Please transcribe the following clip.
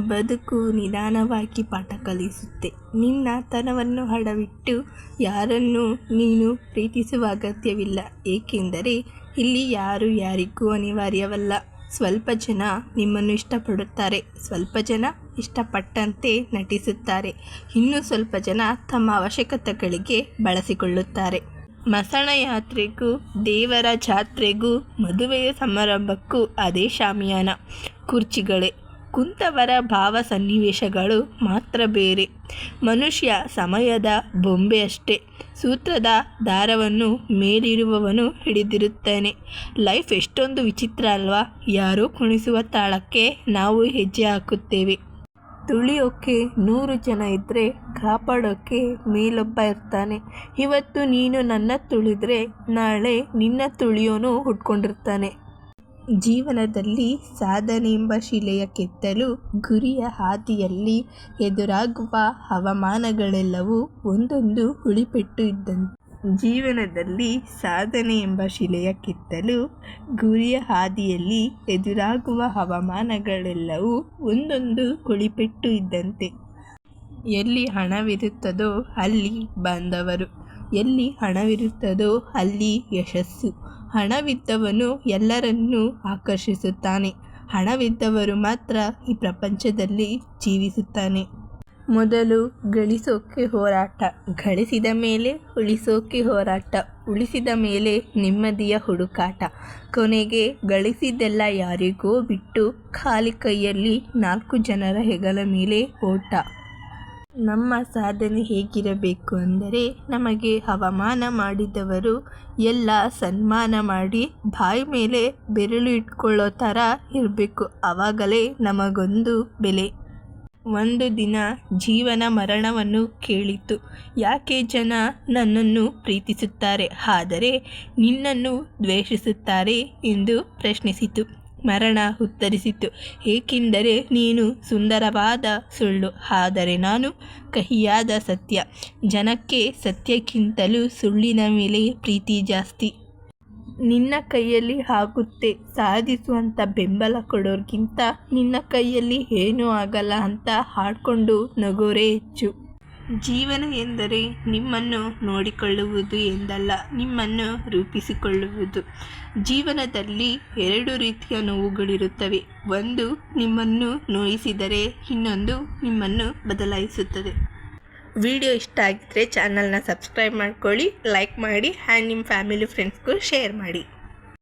ಬದುಕು ನಿಧಾನವಾಗಿ ಪಾಠ ಕಲಿಸುತ್ತೆ. ನಿನ್ನ ತನವನ್ನು ಹಡವಿಟ್ಟು ಯಾರನ್ನು ನೀನು ಪ್ರೀತಿಸುವ ಅಗತ್ಯವಿಲ್ಲ. ಏಕೆಂದರೆ ಇಲ್ಲಿ ಯಾರು ಯಾರಿಗೂ ಅನಿವಾರ್ಯವಲ್ಲ. ಸ್ವಲ್ಪ ಜನ ನಿಮ್ಮನ್ನು ಇಷ್ಟಪಡುತ್ತಾರೆ. ಸ್ವಲ್ಪ ಜನ ಇಷ್ಟಪಟ್ಟಂತೆ ನಟಿಸುತ್ತಾರೆ. ಇನ್ನೂ ಸ್ವಲ್ಪ ಜನ ತಮ್ಮ ಅವಶ್ಯಕತೆಗಳಿಗೆ ಬಳಸಿಕೊಳ್ಳುತ್ತಾರೆ. ಮಸಣ ಯಾತ್ರೆಗೂ, ದೇವರ ಜಾತ್ರೆಗೂ, ಮದುವೆಯ ಸಮಾರಂಭಕ್ಕೂ ಅದೇ ಶಾಮಿಯಾನ. ಕುರ್ಚಿಗಳೇ. ಕುಂತವರ ಭಾವ ಸನ್ನಿವೇಶಗಳು ಮಾತ್ರ ಬೇರೆ. ಮನುಷ್ಯ ಸಮಯದ ಬೊಂಬೆಯಷ್ಟೇ. ಸೂತ್ರದ ದಾರವನ್ನು ಮೇಲಿರುವವನು ಹಿಡಿದಿರುತ್ತಾನೆ. ಲೈಫ್ ಎಷ್ಟೊಂದು ವಿಚಿತ್ರ ಅಲ್ವಾ? ಯಾರೂ ಕುಣಿಸುವ ತಾಳಕ್ಕೆ ನಾವು ಹೆಜ್ಜೆ ಹಾಕುತ್ತೇವೆ. ತುಳಿಯೋಕ್ಕೆ ನೂರು ಜನ ಇದ್ದರೆ ಕಾಪಾಡೋಕ್ಕೆ ಮೇಲೊಬ್ಬ ಇರ್ತಾನೆ. ಇವತ್ತು ನೀನು ನನ್ನ ತುಳಿದ್ರೆ ನಾಳೆ ನಿನ್ನ ತುಳಿಯೋನು ಹುಟ್ಕೊಂಡಿರ್ತಾನೆ ಜೀವನದಲ್ಲಿ ಸಾಧನೆ ಎಂಬ ಶಿಲೆಯ ಕೆತ್ತಲು ಗುರಿಯ ಹಾದಿಯಲ್ಲಿ ಎದುರಾಗುವ ಹವಾಮಾನಗಳೆಲ್ಲವೂ ಒಂದೊಂದು ಹುಳಿಪೆಟ್ಟು ಇದ್ದಂತೆ. ಜೀವನದಲ್ಲಿ ಸಾಧನೆ ಎಂಬ ಶಿಲೆಯ ಕೆತ್ತಲು ಗುರಿಯ ಹಾದಿಯಲ್ಲಿ ಎದುರಾಗುವ ಹವಾಮಾನಗಳೆಲ್ಲವೂ ಒಂದೊಂದು ಹುಳಿಪೆಟ್ಟು ಇದ್ದಂತೆ. ಎಲ್ಲಿ ಹಣವಿರುತ್ತದೋ ಅಲ್ಲಿ ಬಾಂಧವರು. ಎಲ್ಲಿ ಹಣವಿರುತ್ತದೋ ಅಲ್ಲಿ ಯಶಸ್ಸು. ಹಣವಿದ್ದವನು ಎಲ್ಲರನ್ನೂ ಆಕರ್ಷಿಸುತ್ತಾನೆ. ಹಣವಿದ್ದವರು ಮಾತ್ರ ಈ ಪ್ರಪಂಚದಲ್ಲಿ ಜೀವಿಸುತ್ತಾನೆ. ಮೊದಲು ಗಳಿಸೋಕೆ ಹೋರಾಟ, ಗಳಿಸಿದ ಮೇಲೆ ಉಳಿಸೋಕೆ ಹೋರಾಟ, ಉಳಿಸಿದ ಮೇಲೆ ನೆಮ್ಮದಿಯ ಹುಡುಕಾಟ. ಕೊನೆಗೆ ಗಳಿಸಿದ್ದೆಲ್ಲ ಯಾರಿಗೋ ಬಿಟ್ಟು ಖಾಲಿ ಕೈಯಲ್ಲಿ ನಾಲ್ಕು ಜನರ ಹೆಗಲ ಮೇಲೆ ಓಟ. ನಮ್ಮ ಸಾಧನೆ ಹೇಗಿರಬೇಕು ಅಂದರೆ ನಮಗೆ ಹವಮಾನ ಮಾಡಿದವರು ಎಲ್ಲ ಸನ್ಮಾನ ಮಾಡಿ ಬಾಯಿ ಮೇಲೆ ಬೆರಳು ಇಟ್ಕೊಳ್ಳೋ ಥರ ಇರಬೇಕು. ಆವಾಗಲೇ ನಮಗೊಂದು ಬೆಲೆ. ಒಂದು ದಿನ ಜೀವನ ಮರಣವನ್ನು ಕೇಳಿತು ಯಾಕೆ ಜನ ನನ್ನನ್ನು ಪ್ರೀತಿಸುತ್ತಾರೆ? ಆದರೆ ನಿನ್ನನ್ನು ದ್ವೇಷಿಸುತ್ತಾರೆ ಎಂದು ಪ್ರಶ್ನಿಸಿತು. ಮರಣ ಉತ್ತರಿಸಿತು. ಏಕೆಂದರೆ ನೀನು ಸುಂದರವಾದ ಸುಳ್ಳು, ಆದರೆ ನಾನು ಕಹಿಯಾದ ಸತ್ಯ. ಜನಕ್ಕೆ ಸತ್ಯಕ್ಕಿಂತಲೂ ಸುಳ್ಳಿನ ಮೇಲೆ ಪ್ರೀತಿ ಜಾಸ್ತಿ. ನಿನ್ನ ಕೈಯಲ್ಲಿ ಆಗುತ್ತೆ ಸಾಧಿಸುವಂಥ ಬೆಂಬಲ ಕೊಡೋರ್ಗಿಂತ ನಿನ್ನ ಕೈಯಲ್ಲಿ ಏನೂ ಆಗಲ್ಲ ಅಂತ ಹಾಡ್ಕೊಂಡು ನಗೋರೇ ಹೆಚ್ಚು. ಜೀವನ ಎಂದರೆ ನಿಮ್ಮನ್ನು ನೋಡಿಕೊಳ್ಳುವುದು ಎಂದಲ್ಲ, ನಿಮ್ಮನ್ನು ರೂಪಿಸಿಕೊಳ್ಳುವುದು. ಜೀವನದಲ್ಲಿ ಎರಡು ರೀತಿಯ ನೋವುಗಳಿರುತ್ತವೆ. ಒಂದು, ನಿಮ್ಮನ್ನು ನೋಯಿಸಿದರೆ, ಇನ್ನೊಂದು, ನಿಮ್ಮನ್ನು ಬದಲಾಯಿಸುತ್ತದೆ. ವಿಡಿಯೋ ಇಷ್ಟ ಆಗಿದ್ದರೆ ಚಾನಲ್ನ ಸಬ್ಸ್ಕ್ರೈಬ್ ಮಾಡ್ಕೊಳ್ಳಿ, ಲೈಕ್ ಮಾಡಿ, ಆ್ಯಂಡ್ ನಿಮ್ಮ ಫ್ಯಾಮಿಲಿ ಫ್ರೆಂಡ್ಸ್ಗೂ ಶೇರ್ ಮಾಡಿ.